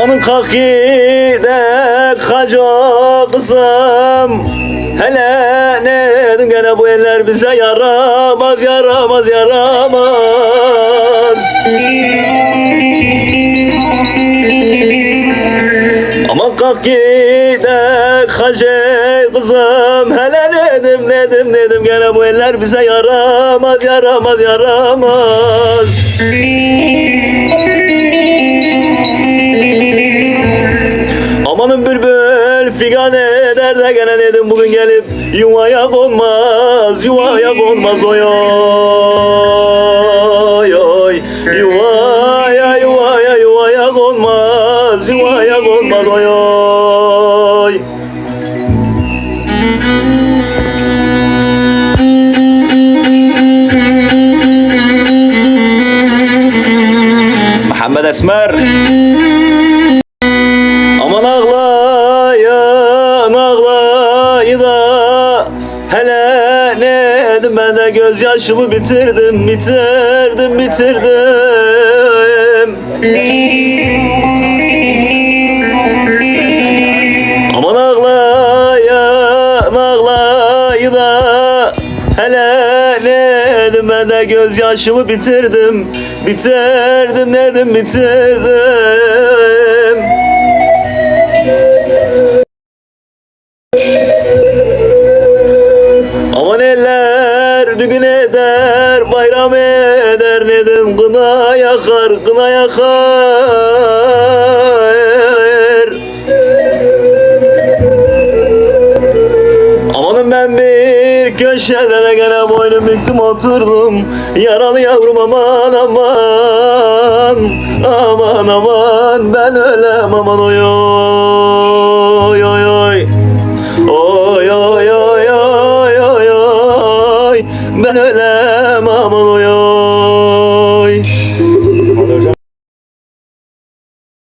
Amanın kalk gidek hacı kızım Hele ne dedim gene bu eller bize yaramaz yaramaz yaramaz. Aman kalk gidek hacı kızım Hele ne dedim ne dedim ne dedim gene bu eller bize yaramaz yaramaz yaramaz Amanın bülbül figan eder de gene dedim bugün gelip yuvaya konmaz yuvaya konmaz oy oy oy yuvaya yuvaya yuvaya konmaz yuvaya konmaz oy oy Muhammed Esmer Hele ne ben de gözyaşımı bitirdim bitirdim bitirdim. Aman ağlayan ağlayı da. Hele ne ben de gözyaşımı bitirdim Bitirdim dedim bitirdim düğün eder bayram eder nedim kına yakar kına yakar. Amanın ben bir köşede de gene boynum büktüm oturdum. Yaralı yavrum aman aman Aman aman ben ölem aman oy Ganun.